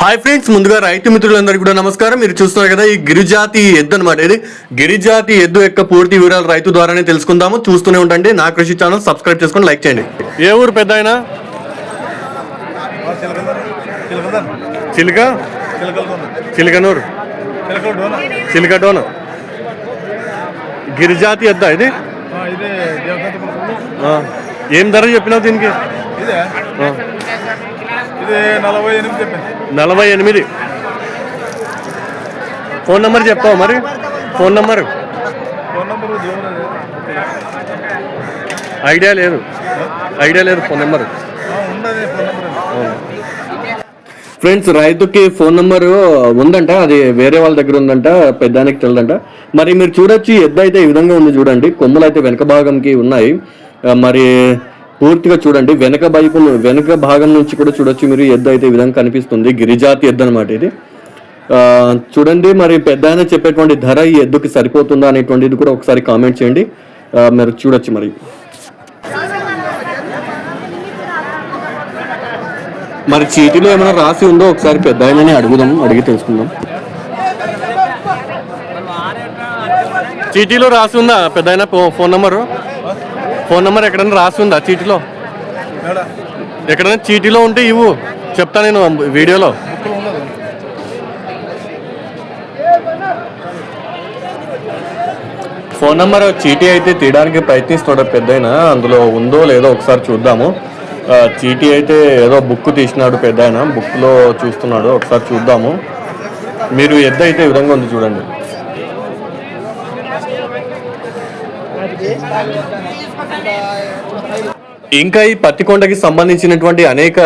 Hi friends ముందుగా రైతు మిత్రులందరికీ కూడా నమస్కారం. మీరు చూస్తున్నారు కదా ఈ గిరిజాతి ఎద్దు అనమాట ఇది గిరిజాతి ఎద్దు యొక్క పూర్తి వివరాలు రైతు ద్వారానే తెలుసుకుందాము. చూస్తూనే ఉండండి. నా కృషి ఛానల్ సబ్స్క్రైబ్ చేసుకొని లైక్ చేయండి. ఏ ఊరు పెద్ద ఆయన చిలుక? చిలకనూరు. చిలకటోన. గిరిజాతి ఎద్దా ఇది. ఏం ధర చెప్పినావు దీనికి? నలభై ఎనిమిది ఫోన్ నెంబర్ చెప్తావు మరి? Phone number? ఐడియా లేదు. ఐడియా లేదు ఫోన్ నెంబర్. ఫ్రెండ్స్ రైతుకి ఫోన్ నెంబర్ ఉందంట అది వేరే వాళ్ళ దగ్గర ఉందంట పెద్దానికి తెలియదంట మరి మీరు చూడొచ్చు ఎద్దు అయితే ఈ విధంగా ఉంది చూడండి. కొమ్ములు అయితే వెనక భాగంకి ఉన్నాయి. మరి పూర్తిగా చూడండి. వెనక వైపు వెనక భాగం నుంచి కూడా చూడొచ్చు మీరు. ఎద్దు అయితే ఈ విధంగా కనిపిస్తుంది. గిరిజాతి ఎద్దు అనమాట ఇది. చూడండి మరి పెద్ద ఆయన చెప్పేటువంటి ధర ఈ ఎద్దుకి సరిపోతుందా అనేటువంటిది కూడా ఒకసారి కామెంట్ చేయండి. మీరు చూడొచ్చు మరి. మరి చీటీలో ఏమైనా రాసి ఉందో ఒకసారి పెద్ద ఆయనని అడుగుదాం అడిగి తెలుసుకుందాం. చీటీలో రాసి ఉందా? పెద్ద ఫోన్ నెంబరు? ఫోన్ నెంబర్ ఎక్కడైనా రాసి ఉందా చీటీలో? ఎక్కడైనా చీటీలో ఉంటే ఇవ్వు. చెప్తా నేను వీడియోలో. ఫోన్ నెంబర్ చీటీ అయితే తీయడానికి ప్రయత్నిస్తున్నాడు పెద్దయిన అందులో ఉందో లేదో ఒకసారి చూద్దాము. చీటీ అయితే ఏదో బుక్ తీసినాడు పెద్ద ఆయన బుక్లో చూస్తున్నాడు ఒకసారి చూద్దాము. మీరు ఎద్ద అయితే ఈ విధంగా ఉంది చూడండి. ఇంకా ఈ పత్తికొండకి సంబంధించినటువంటి అనేక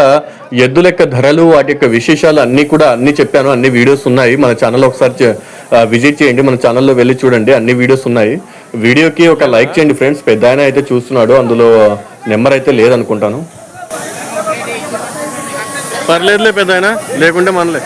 ఎద్దుల యొక్క ధరలు వాటి యొక్క విశేషాలు అన్నీ కూడా అన్ని చెప్పాను. అన్ని వీడియోస్ ఉన్నాయి. మన ఛానల్ ఒకసారి విజిట్ చేయండి. మన ఛానల్లో వెళ్ళి చూడండి. అన్ని వీడియోస్ ఉన్నాయి. వీడియోకి ఒక లైక్ చేయండి ఫ్రెండ్స్ పెద్ద ఆయన అయితే చూస్తున్నాడు. అందులో నెంబర్ అయితే లేదనుకుంటాను. పర్లేదులే పెద్ద ఆయన. లేకుంటే మనలే.